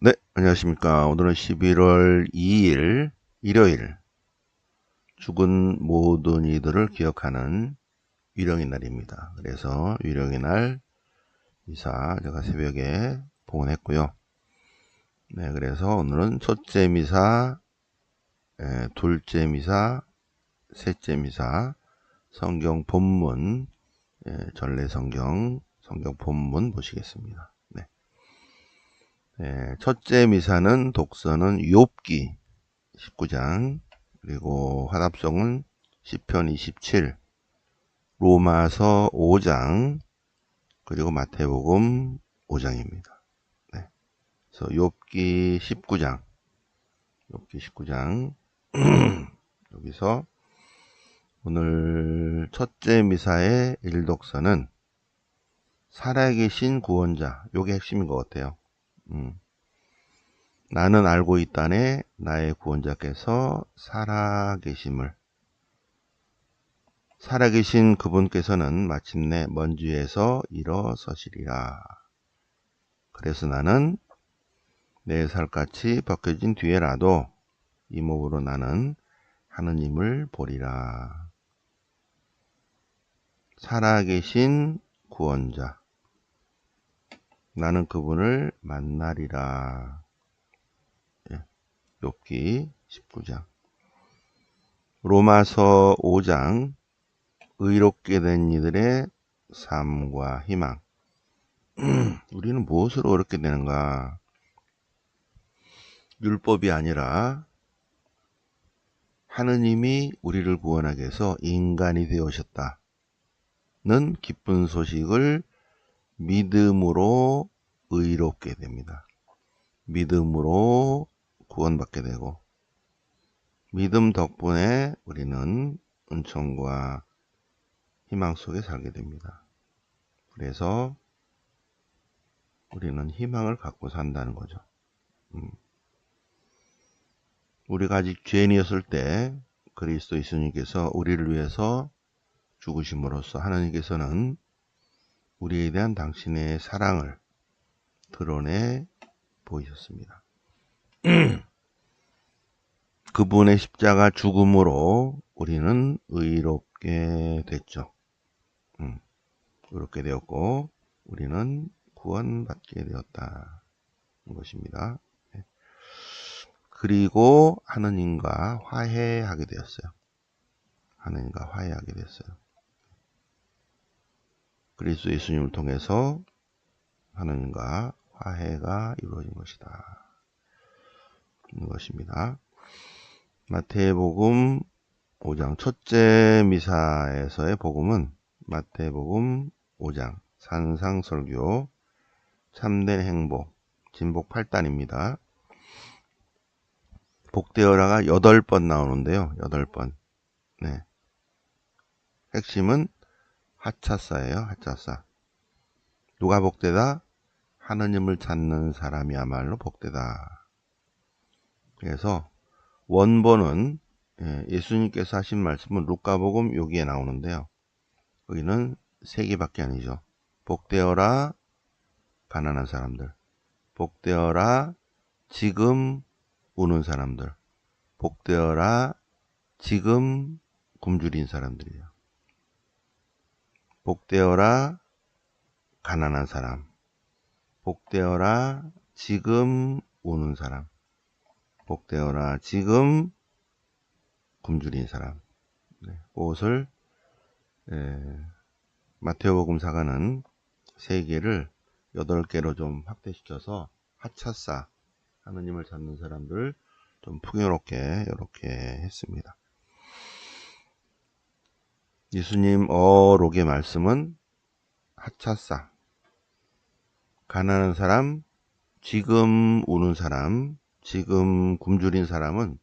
네, 안녕하십니까. 오늘은 11월 2일 일요일 죽은 모든 이들을 기억하는 위령의 날입니다. 그래서 위령의 날 미사 제가 새벽에 봉헌했고요. 네, 그래서 오늘은 첫째 미사, 에, 둘째 미사, 셋째 미사, 성경 본문, 에, 전래 성경, 성경 본문 보시겠습니다. 네. 네, 첫째 미사는 독서는 욥기 19장 그리고 화답성은 시편 27 로마서 5장 그리고 마태복음 5장입니다. 네. 그래서 욥기 19장 욥기 19장 여기서 오늘 첫째 미사의 일독서는 살아계신 구원자 요게 핵심인 것 같아요. 음. 나는 알고 있다네 나의 구원자께서 살아계심을 살아계신 그분께서는 마침내 먼지에서 일어서시리라. 그래서 나는 내 살같이 벗겨진 뒤에라도 이 몸으로 나는 하느님을 보리라. 살아계신 구원자 나는 그분을 만나리라. 예, 욥기 19장. 로마서 5장 의롭게 된 이들의 삶과 희망. 우리는 무엇으로 어렵게 되는가? 율법이 아니라 하느님이 우리를 구원하기 위해서 인간이 되어오셨다는 기쁜 소식을 믿음으로 의롭게 됩니다. 믿음으로 구원받게 되고 믿음 덕분에 우리는 은총과 희망 속에 살게 됩니다. 그래서 우리는 희망을 갖고 산다는 거죠. 음. 우리가 아직 죄인이었을 때 그리스도 예수님께서 우리를 위해서 죽으심으로써 하나님께서는 우리에 대한 당신의 사랑을 드러내 보이셨습니다. 그분의 십자가 죽음으로 우리는 의롭게 됐죠. 음, 의롭게 되었고 우리는 구원받게 되었다. 것입니다. 네. 그리고 하느님과 화해하게 되었어요. 하느님과 화해하게 됐어요. 그리스도 예수님을 통해서 하느님과 화해가 이루어진 것이다. 있는 것입니다. 마태복음 5장 첫째 미사에서의 복음은 마태복음 5장 산상설교 참된 행복 진복 8단입니다. 복되어라가 8번 나오는데요. 8번. 네. 핵심은 하차사예요. 하차사. 누가 복되다? 하느님을 찾는 사람이야말로 복되다. 그래서 원본은 예, 예수님께서 하신 말씀은 루카복음 여기에 나오는데요. 여기는 세 개밖에 아니죠. 복되어라 가난한 사람들. 복되어라 지금 우는 사람들. 복되어라 지금 굶주린 사람들이에요. 복되어라 가난한 사람. 복되어라 지금 우는 사람. 복되어라 지금 굶주린 사람. 네, 그것을 마테오복음 사가는 세 개를 여덟 개로 좀 확대시켜서 하차사 하느님을 찾는 사람들 좀 풍요롭게 이렇게 했습니다. 예수님 어록의 말씀은 하차사 가난한 사람 지금 우는 사람 지금 굶주린 사람은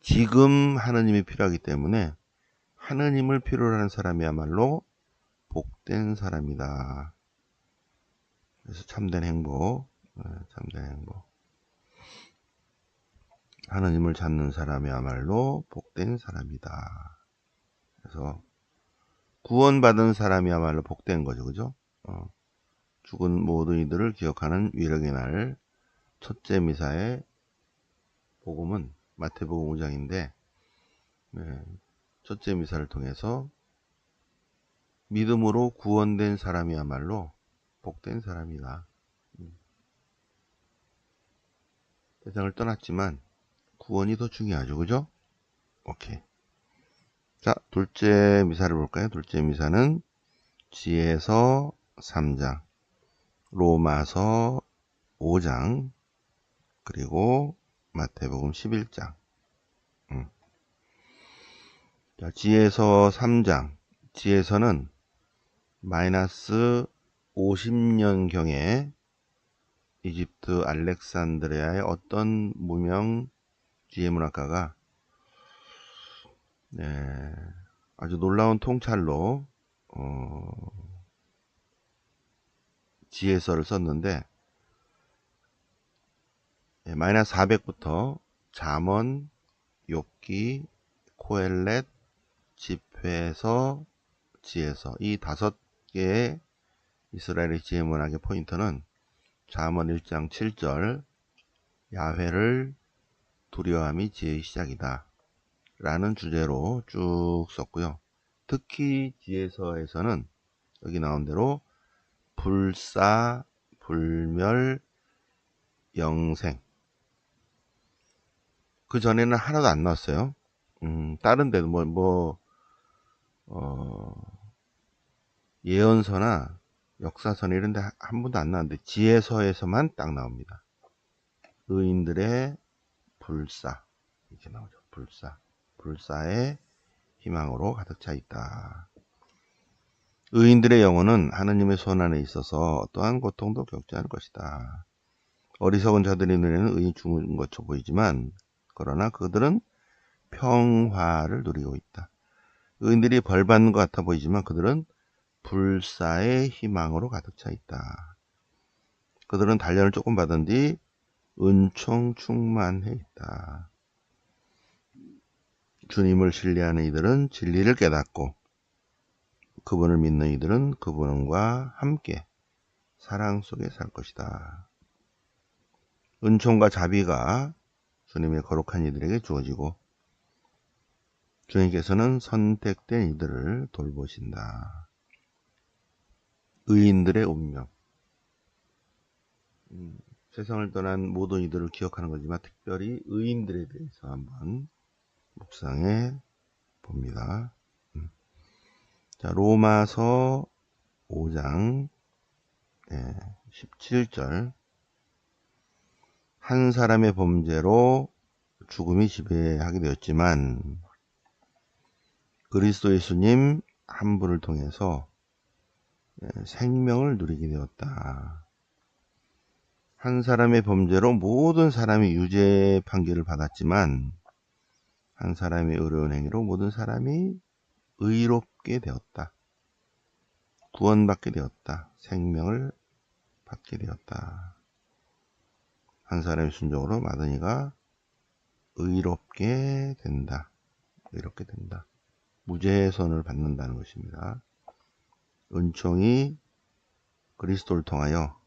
지금 하느님이 필요하기 때문에 하느님을 필요로 하는 사람이야말로 복된 사람이다. 그래서 참된 행복, 네, 참된 행복. 하느님을 찾는 사람이야말로 복된 사람이다. 그래서 구원받은 사람이야말로 복된 거죠. 그죠? 어, 죽은 모든 이들을 기억하는 위력의 날 첫째 미사의 복음은 마태복음 5장인데 네, 첫째 미사를 통해서 믿음으로 구원된 사람이야말로 복된 사람이다. 음. 세상을 떠났지만 구원이 더 중요하죠. 그죠? 오케이. 자, 둘째 미사를 볼까요? 둘째 미사는 지에서 3장, 로마서 5장, 그리고 마태복음 11장. 음. 자, 지에서 3장. 지에서는 마이너스 50년경에 이집트 알렉산드리아의 어떤 무명 지혜 문학가가 네, 아주 놀라운 통찰로 어, 지혜서를 썼는데 네, 마이너스 400부터 잠언, 욥기, 코엘렛, 집회서, 지혜서. 이 다섯 개의 이스라엘의 지혜 문학의 포인트는 잠언 1장 7절 야훼를 두려함이 지혜의 시작이다 라는 주제로 쭉 썼고요. 특히 지혜서에서는 여기 나온 대로 불사, 불멸, 영생 그 전에는 하나도 안 나왔어요. 음, 다른 데도 뭐, 뭐, 어, 예언서나 역사서나 이런 데 한 번도 안 나왔는데 지혜서에서만 딱 나옵니다. 의인들의 불사 이렇게 나오죠. 불사. 불사의 희망으로 가득 차 있다. 의인들의 영혼은 하느님의 손 안에 있어서 어떠한 고통도 겪지 않을 것이다. 어리석은 자들의 눈에는 의인 죽은 것처럼 보이지만 그러나 그들은 평화를 누리고 있다. 의인들이 벌 받는 것 같아 보이지만 그들은 불사의 희망으로 가득 차 있다. 그들은 단련을 조금 받은 뒤 은총 충만해 있다. 주님을 신뢰하는 이들은 진리를 깨닫고 그분을 믿는 이들은 그분과 함께 사랑 속에 살 것이다. 은총과 자비가 주님의 거룩한 이들에게 주어지고 주님께서는 선택된 이들을 돌보신다. 의인들의 운명. 음, 세상을 떠난 모든 이들을 기억하는 거지만 특별히 의인들에 대해서 한번 묵상해 봅니다. 음. 자, 로마서 5장 네, 17절 한 사람의 범죄로 죽음이 지배하게 되었지만 그리스도 예수님 한 분을 통해서 네, 생명을 누리게 되었다. 한 사람의 범죄로 모든 사람이 유죄 판결을 받았지만 한 사람의 의로운 행위로 모든 사람이 의롭게 되었다. 구원받게 되었다. 생명을 받게 되었다. 한 사람의 순종으로 이가 의롭게 된다. 의롭게 된다. 무죄의 선을 받는다는 것입니다. 은총이 그리스도를 통하여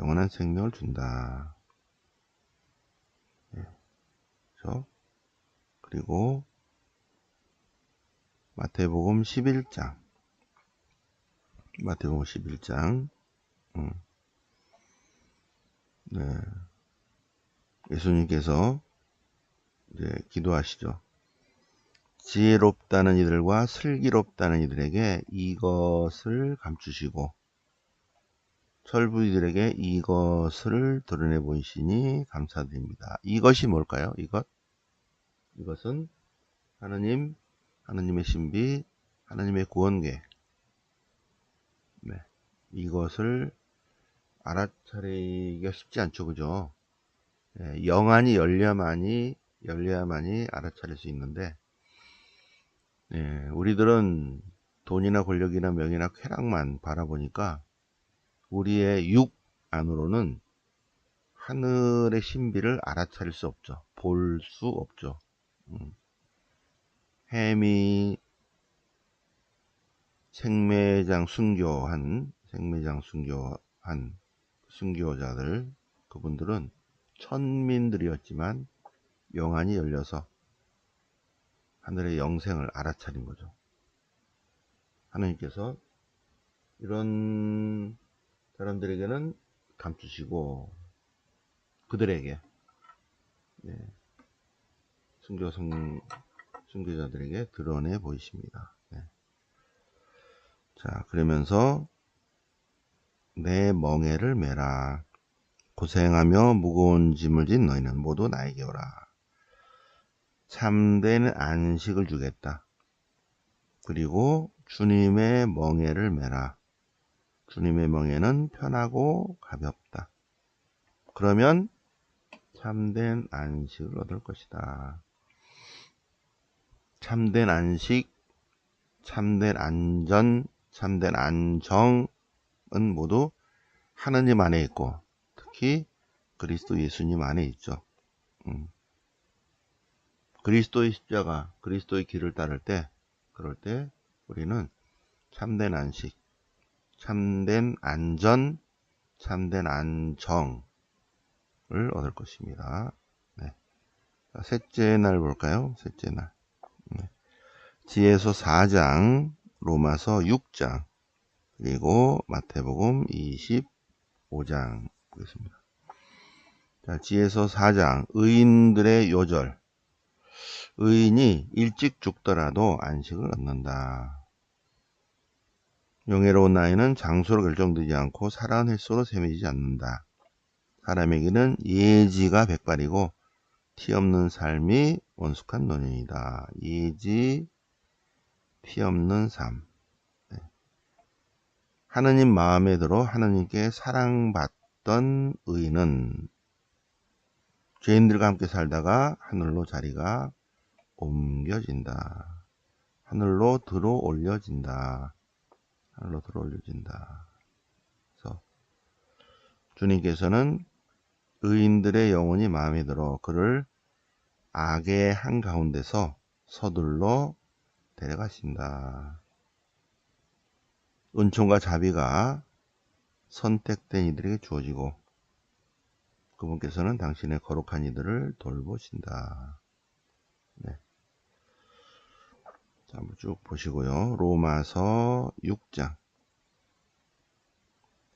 영원한 생명을 준다. 예. 그렇죠? 그리고 마태복음 11장 마태복음 11장 음. 네. 예수님께서 이제 기도하시죠. 지혜롭다는 이들과 슬기롭다는 이들에게 이것을 감추시고 철부이들에게 이것을 드러내 보이시니 감사드립니다. 이것이 뭘까요? 이것? 이것은 하느님, 하느님의 신비, 하느님의 구원계. 네. 이것을 알아차리기가 쉽지 않죠. 그죠? 네, 영안이 열려야만이, 열려야만이 알아차릴 수 있는데, 네, 우리들은 돈이나 권력이나 명예나 쾌락만 바라보니까 우리의 육 안으로는 하늘의 신비를 알아차릴 수 없죠. 볼 수 없죠. 음. 햄이 생매장 순교한 생매장 순교한 순교자들 그분들은 천민들이었지만 영안이 열려서 하늘의 영생을 알아차린 거죠. 하나님께서 이런 사람들에게는 감추시고 그들에게 네, 순교 성 순교자들에게 드러내 보이십니다. 네. 자 그러면서 내 멍에를 메라 고생하며 무거운 짐을 진 너희는 모두 나에게 오라 참된 안식을 주겠다. 그리고 주님의 멍에를 메라. 주님의 멍에는 편하고 가볍다. 그러면 참된 안식을 얻을 것이다. 참된 안식, 참된 안전, 참된 안정은 모두 하느님 안에 있고 특히 그리스도 예수님 안에 있죠. 음. 그리스도의 십자가, 그리스도의 길을 따를 때, 그럴 때 우리는 참된 안식, 참된 안전, 참된 안정을 얻을 것입니다. 네. 자, 셋째 날 볼까요? 셋째 날. 네. 지혜서 4장, 로마서 6장, 그리고 마태복음 25장 보겠습니다. 자, 지혜서 4장, 의인들의 요절. 의인이 일찍 죽더라도 안식을 얻는다. 영예로운 나이는 장소로 결정되지 않고 살아온 횟수로 세매지지 않는다. 사람에게는 예지가 백발이고 티 없는 삶이 원숙한 노년이다. 예지, 티 없는 삶. 네. 하느님 마음에 들어 하느님께 사랑받던 의인은 죄인들과 함께 살다가 하늘로 자리가 옮겨진다. 하늘로 들어 올려진다. 하늘로 들어 올려진다. 그래서 주님께서는 의인들의 영혼이 마음에 들어 그를 악의 한가운데서 서둘러 데려가신다. 은총과 자비가 선택된 이들에게 주어지고 그분께서는 당신의 거룩한 이들을 돌보신다. 네. 자, 한번 쭉 보시고요. 로마서 6장.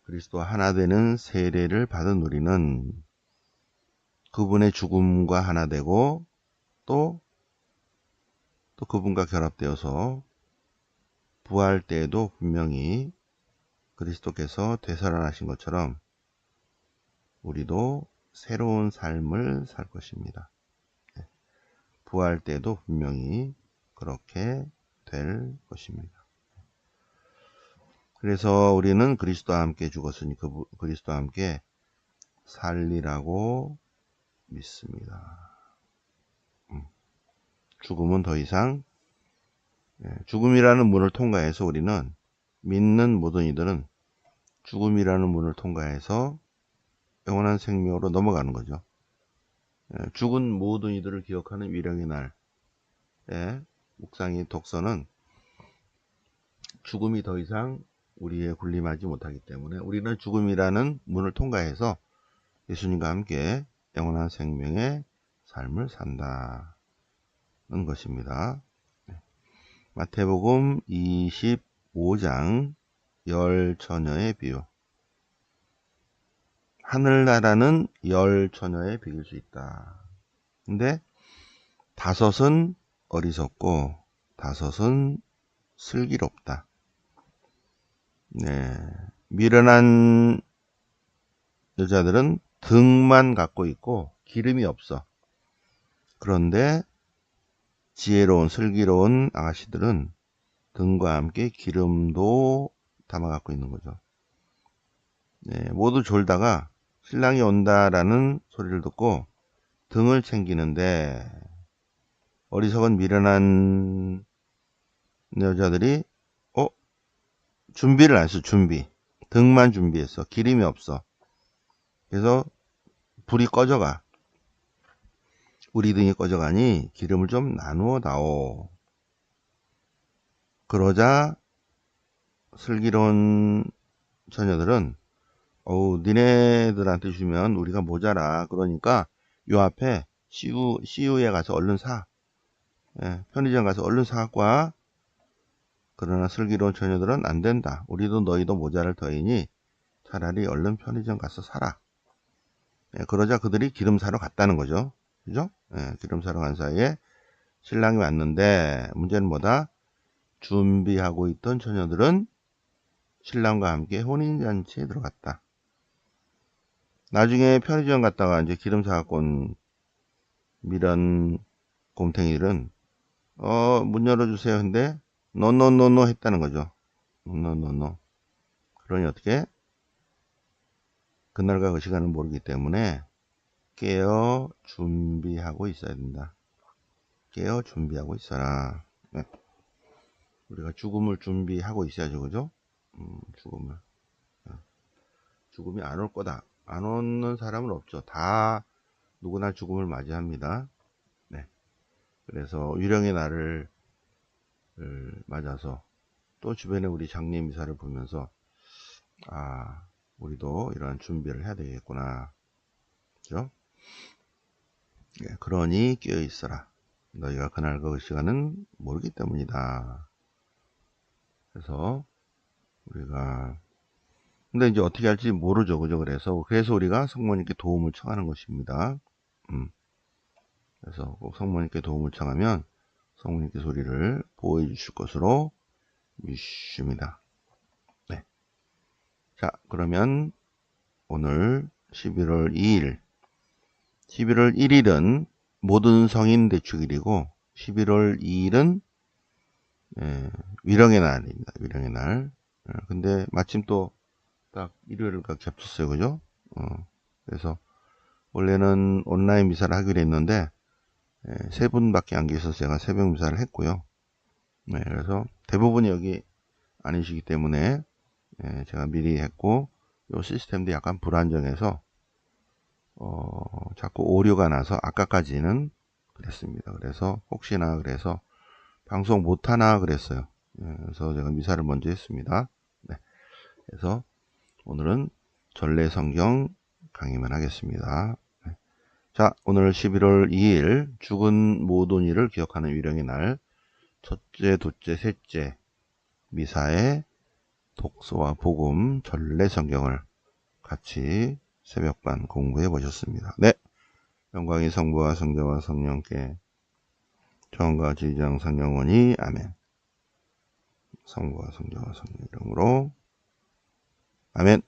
그리스도 하나 되는 세례를 받은 우리는 그분의 죽음과 하나 되고 또, 또 그분과 결합되어서 부활 때에도 분명히 그리스도께서 되살아나신 것처럼 우리도 새로운 삶을 살 것입니다. 네. 부활 때도 분명히 그렇게 될 것입니다. 그래서 우리는 그리스도와 함께 죽었으니 그 그리스도와 함께 살리라고 믿습니다. 음. 죽음은 더 이상 예, 죽음이라는 문을 통과해서 우리는 믿는 모든 이들은 죽음이라는 문을 통과해서 영원한 생명으로 넘어가는 거죠. 예, 죽은 모든 이들을 기억하는 위령의 날에 묵상의 독서는 죽음이 더 이상 우리의 군림하지 못하기 때문에 우리는 죽음이라는 문을 통과해서 예수님과 함께 영원한 생명의 삶을 산다 는 것입니다. 네. 마태복음 25장 열 처녀의 비유 하늘나라는 열 처녀에 비길 수 있다. 근데 다섯은 어리석고 다섯은 슬기롭다. 네. 미련한 여자들은 등만 갖고 있고 기름이 없어. 그런데 지혜로운 슬기로운 아가씨들은 등과 함께 기름도 담아 갖고 있는 거죠. 네, 모두 졸다가 신랑이 온다라는 소리를 듣고 등을 챙기는데 어리석은 미련한 여자들이 어? 준비를 안 했어 준비. 등만 준비했어. 기름이 없어. 그래서 불이 꺼져가 우리 등이 꺼져가니 기름을 좀 나누어 다오 그러자 슬기로운 처녀들은 어우, 니네들한테 주면 우리가 모자라. 그러니까 요 앞에 CU, CU에 가서 얼른 사. 예, 편의점 가서 얼른 와. 그러나 슬기로운 처녀들은 안 된다. 우리도 너희도 모자랄 터이니 차라리 얼른 편의점 가서 사라. 예, 그러자 그들이 기름 사러 갔다는 거죠. 그죠? 예, 기름 사러 간 사이에 신랑이 왔는데 문제는 뭐다? 준비하고 있던 처녀들은 신랑과 함께 혼인잔치에 들어갔다. 나중에 편의점 갔다가 이제 기름 사갖고 온 미련 곰탱이들은 어, 문 열어주세요. 근데 노노노노 했다는 거죠. 노노노노. 그러니 어떻게? 그날과 그 시간을 모르기 때문에 깨어 준비하고 있어야 된다. 깨어 준비하고 있어라. 네. 우리가 죽음을 준비하고 있어야죠. 그죠? 음, 죽음을. 네. 죽음이 안 올 거다. 안 오는 사람은 없죠. 다 누구나 죽음을 맞이합니다. 네. 그래서 유령의 날을 맞아서 또 주변에 우리 장례 미사를 보면서 아 우리도 이러한 준비를 해야 되겠구나. 그죠? 네, 그러니 깨어 있어라. 너희가 그날과 그 시간은 모르기 때문이다. 그래서 우리가 근데 이제 어떻게 할지 모르죠. 그죠? 그래서, 그래서 우리가 성모님께 도움을 청하는 것입니다. 음. 그래서 꼭 성모님께 도움을 청하면 성모님께 소리를 보호해 주실 것으로 믿습니다. 네. 자, 그러면 오늘 11월 2일, 11월 1일은 모든 성인 대축일이고, 11월 2일은 예, 위령의 날입니다. 위령의 날. 예, 근데 마침 또 딱 일요일과 겹쳤어요. 그죠? 어, 그래서 원래는 온라인 미사를 하기로 했는데 예, 세 분밖에 안 계셔서 제가 새벽 미사를 했고요. 네, 그래서 대부분이 여기 아니시기 때문에 예, 제가 미리 했고 이 시스템도 약간 불안정해서 어, 자꾸 오류가 나서 아까까지는 그랬습니다. 그래서 혹시나 그래서 방송 못하나 그랬어요. 예, 그래서 제가 미사를 먼저 했습니다. 네, 그래서 오늘은 전래 성경 강의만 하겠습니다. 네. 자, 오늘 11월 2일 죽은 모든 일을 기억하는 유령의 날 첫째, 둘째, 셋째 미사의 독서와 복음 전래 성경을 같이 새벽반 공부해 보셨습니다. 네. 영광이 성부와 성자와 성령께 정과 지장 성령원이 아멘. 성부와 성자와 성령 이름으로 아멘.